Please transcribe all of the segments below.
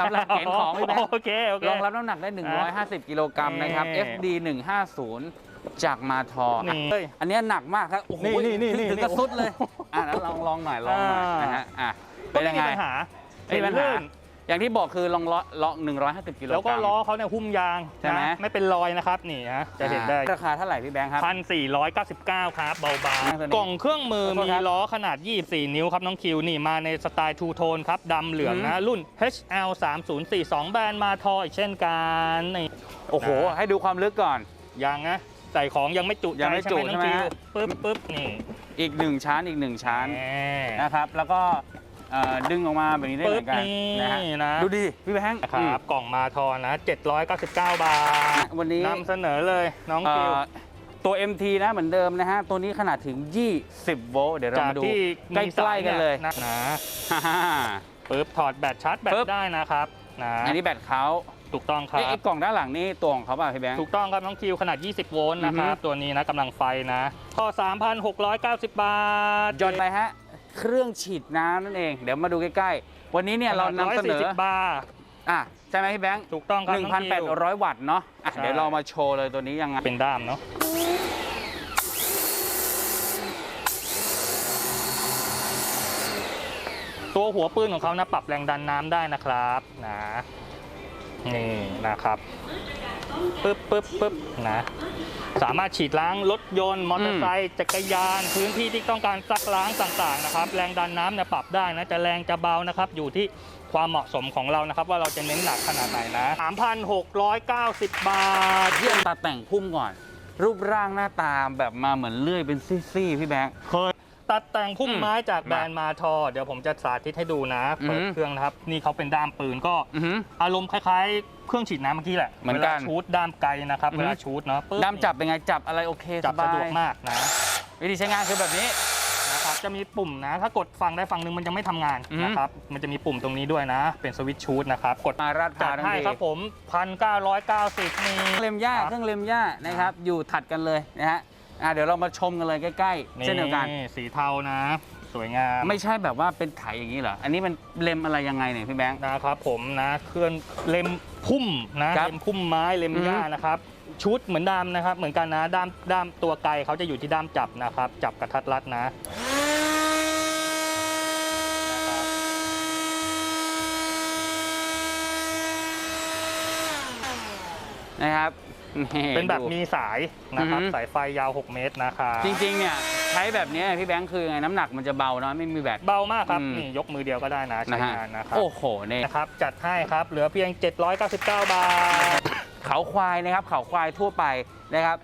สำหรับเข็นของพี่แบงค์โอเคโอเครองรับน้ำหนักได้ 150 กิโลกรัมนะครับนี่ FD 150 จากมาทออะนี่อันเนี้ยหนักมากครับโอ้โหนี่นี่นี่ถึงนี่กระสุดเลยอะแล้วลองลองหน่อยลองหน่อยอ่านนะฮะอะก็เป็นไม่ยังมีไงปัญหาไม่มีปัญหาลื่น อย่างที่บอกคือลองล้อล้อ150กิโลกรัม แล้วก็ล้อเขาเนี่ยหุ้มยางใช่ไหม นะไม่เป็นรอยนะครับนี่นะจะเห็นได้อ่าราคาเท่าไหร่พี่แบงค์ครับพันสี่ร้อยเก้าสิบเก้าครับเบานั่งตัวนี้ๆกล่องเครื่องมือขอโทษมีครับล้อขนาด 24 นิ้วครับน้องคิวนี่มาในสไตล์ทูโทนครับดำเหลืองอืนะมรุ่น HL 3042แบรนด์มาทออีกเช่นกันนี่ โอ้โห นะ ให้ดูความลึกก่อน ยังนะ ใส่ของยังไม่จุยังไม่ใจจุใช่ไหมน้องใช่คิไหมวฮะปึ๊บปึ๊บนี่อีกหนึ่งชั้นอีกหนึ่งชั้นแหมนะครับ แล้วก็ เอ่อดึงออกมาแบบนี้ได้เหมือนกันปึ๊บนี่นะฮะนะดูดิพี่แบงค์นะคอืรัมบกล่องมาทอนะ 799 บาทวันนี้ นำเสนอเลยน้องเอ่คิว อตัว MT นะเหมือนเดิมนะฮะ ตัวนี้ขนาดถึง 20 โวลต์เดี๋ยวเราจากมาดูที่ใกล้ๆกันเลยนะนะฮ่าฮ่า ปึ๊บถอดแบตชาร์จแบตปึ๊บ ได้นะครับนะอันนี้แบตเขาถูกต้องครัเอ๊ะบไอ้กล่องด้านหลังนี่ตัวของเขาป่ะพี่แบงค์ ถูกต้องครับ น้องคิวขนาด 20 โวลต์นะครับ อือฮึ ตัวนี้นะกำลังไฟนะก็3,690 บาทยนต์ไปฮะ เครื่องฉีดน้ำนั่นเอง เดี๋ยวมาดูใกล้ๆ วันนี้เนี่ยเรานำเสนอ140บาทอะใช่ไหมพี่แบงค์ถูกต้องครับน้องคิว 1,800 วัตต์เนาะอะใช่ เดี๋ยวเรามาโชว์เลยตัวนี้ยังไง เป็นด้ามเนาะตัวหัวปืนของเขานะปรับแรงดันน้ำได้นะครับนะนี่นะครับ ปึ๊บปึ๊บปึ๊บนะสามารถฉีดล้างรถยนต์มอเตอร์ไซค์จักรยาน พื้นที่ที่ต้องการซักล้างต่างๆนะครับ แรงดันน้ำเนี่ยปรับได้นะจะแรงจะเบานะครับ อยู่ที่ความเหมาะสมของเรานะครับ ว่าเราจะเน้นหนักขนาดไหนนะ 3,690 บาท เยี่ยมตาแต่งพุ่มก่อน รูปร่างหน้าตาแบบมาเหมือนเลื่อยเป็นซี่ๆพี่แบงค์เคย ตัดแต่งพุ่มอืมไม้จากแบรนด์มาทอ เดี๋ยวผมจะสาธิตให้ดูนะ เปิดอืมเครื่องนะครับ นี่เขาเป็นด้ามปืนก็อือหืออารมณ์คล้ายๆ เครื่องฉีดน้ำเมื่อกี้แหละเหมือนกันวลาชูดด้ามไกลนะครับอืมเวลาชูดเนาะปึ๊บด้ามจับเป็นไงจับอะไรโอเคจัสบบาสะยดวกมากนะ วิธีใช้งานคือแบบนี้นะครับจะมีปุ่มนะ ถ้ากดฝั่งใดฝั่งหนึ่งมันจะไม่ทำงานอืมนะครับมันจะมีปุ่มตรงนี้ด้วยนะ เป็นสวิตช์ชูดนะครับ กดมาราดพจัร้าดวทั้งให้ทีครับผม1,990นี่เครื่องเล็มหญ้าครับเครื่องเล็มหญ้านะครับอยู่ถัดกันเลยนะฮะ อะเดี๋ยวเรามาชมกันเลยใกล้ๆเช่นเดียวกัน สีเทานะ สวยงาม ไม่ใช่แบบว่าเป็นไถอย่างนี้เหรอ อันนี้มันเล็มอะไรยังไงเนี่ยพี่แบงค์ นะครับผมนะเคลื่อนเล็มพุ่มนะครับ เล็มพุ่มไม้เล็มหญ้าอือฮึนะครับ ชุดเหมือนด้ามนะครับ เหมือนกันนะด้ามด้ามตัวไกลเขาจะอยู่ที่ด้ามจับนะครับ จับกระทัดรัดนะนะครับนะครับ เป็นแบบดูมีสายนะครับอือฮึ สายไฟยาว 6 เมตรนะครับจริงๆเนี่ยใช้แบบนี้พี่แบงค์คือไงน้ำหนักมันจะเบาเนอะไม่มีแบต เบามากครับอืม นี่ยกมือเดียวก็ได้นะใช้นะฮะงานนะครับโอ้โหเนี่ยนะครับจัดให้ครับเหลือเพียง 799 บาท เขาควายนะครับเขาควายทั่วไปนะครับ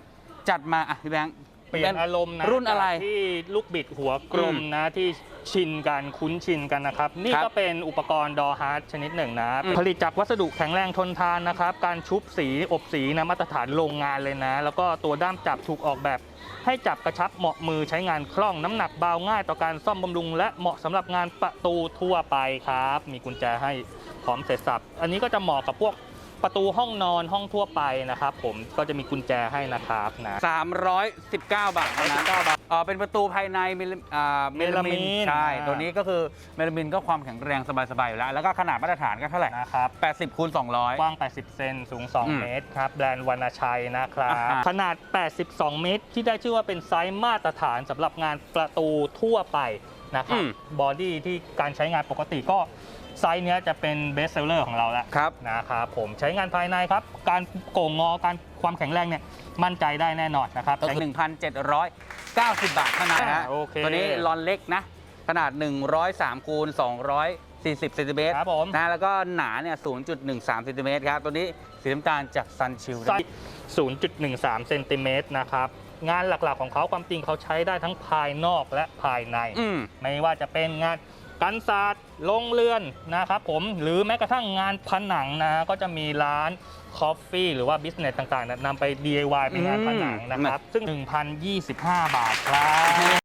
จัดมาอะพี่แบงค์ เปลี่ยนอารมณ์นะรุ่นอะไรจากที่ลูกบิดหัวกลมนะที่ชินกันคุ้นชินกันนะครับ นี่ครับก็เป็นอุปกรณ์ดอฮาร์ดชนิดหนึ่งนะอืมผลิตจากวัสดุแข็งแรงทนทานนะครับ การชุบสีอบสีนะมาตรฐานโรงงานเลยนะ แล้วก็ตัวด้ามจับถูกออกแบบ ให้จับกระชับเหมาะมือใช้งานคล่องน้ำหนักเบาง่ายต่อการซ่อมบำรุง และเหมาะสำหรับงานประตูทั่วไปครับ มีกุญแจให้พร้อมเสร็จสับ อันนี้ก็จะเหมาะกับพวก ประตูห้องนอนห้องทั่วไปนะครับ ผมก็จะมีกุญแจให้นะครับนะ 319 บาทเท่านั้น119บาทเออเป็นประตูภายในเมลอ่าเมลามินเมลามินใช่อ่า ตัวนี้ก็คือเมลามินก็ความแข็งแรงสบายๆอยู่แล้ว แล้วก็ขนาดมาตรฐานก็เท่าไหร่นะครับ 80คูณ200กว้าง 80 เซน สูง อืม2 เมตร ครับ แบรนด์วรรณชัย นะครับ อ่าฮะ ขนาด 82 เมตร ที่ได้ชื่อว่าเป็นไซส์มาตรฐานสำหรับงานประตูทั่วไป นะครับบอดี้ที่การใช้งานปกติก็ ไซส์เนี้ยจะเป็นเบสเซลเลอร์ของเราแล้วครับนะครับผมใช้งานภายในครับ การโก่งงอการความแข็งแรงเนี่ยมั่นใจได้แน่นอนนะครับก็คือ1,790 บาทเท่านั้นนะฮะโอเคตัวนี้ลอนเล็กนะ ขนาด 103คูณ240เซนติเมตรครับผมนะแล้วก็หนาเนี่ย 0.13เซนติเมตรครับ ตัวนี้สีน้ำตาลจากซันชิลไซส์0.13เซนติเมตรนะครับ งานหลักๆของเขาความจริงเขาใช้ได้ทั้งภายนอกและภายในอืมไม่ว่าจะเป็นงาน กันศาสตร์โรงเรือนนะครับผมหรือแม้กระทั่งงานผนังนะฮะก็จะมีร้านคอฟฟี่หรือว่าบิสเนสต่างๆเนี่ยนำไป DIY เป็นงานผนังนะครับ ซึ่ง 1,025 บาทครับนี่